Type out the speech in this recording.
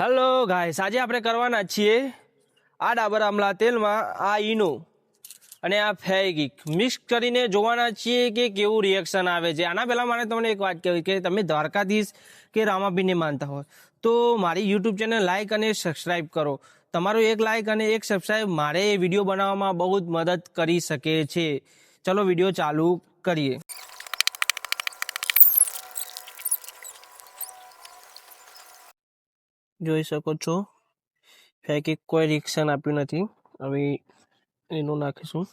Hello guys આજે આપણે કરવાના છીએ આ ડાબર આમલા તેલમાં આ ઈનો અને આ ફેગિક મિક્સ કરીને જોવાના છીએ કે કેવું રિએક્શન આવે છે. આના પહેલાં મારે તમને એક વાત કહેવી કે તમે દ્વારકાધીશ કે રામાભીને માનતા હોય, તો મારી યુટ્યુબ ચેનલ લાઇક અને સબસ્ક્રાઈબ કરો. તમારું એક લાઇક અને એક સબસ્ક્રાઈબ મારે વીડિયો બનાવવામાં બહુ જ મદદ કરી શકે છે. ચલો વીડિયો ચાલુ કરીએ. જોઈ શકો છો. ફેંકી કોઈ રિએક્શન આપ્યું નથી. હવે એનું નાખીશું.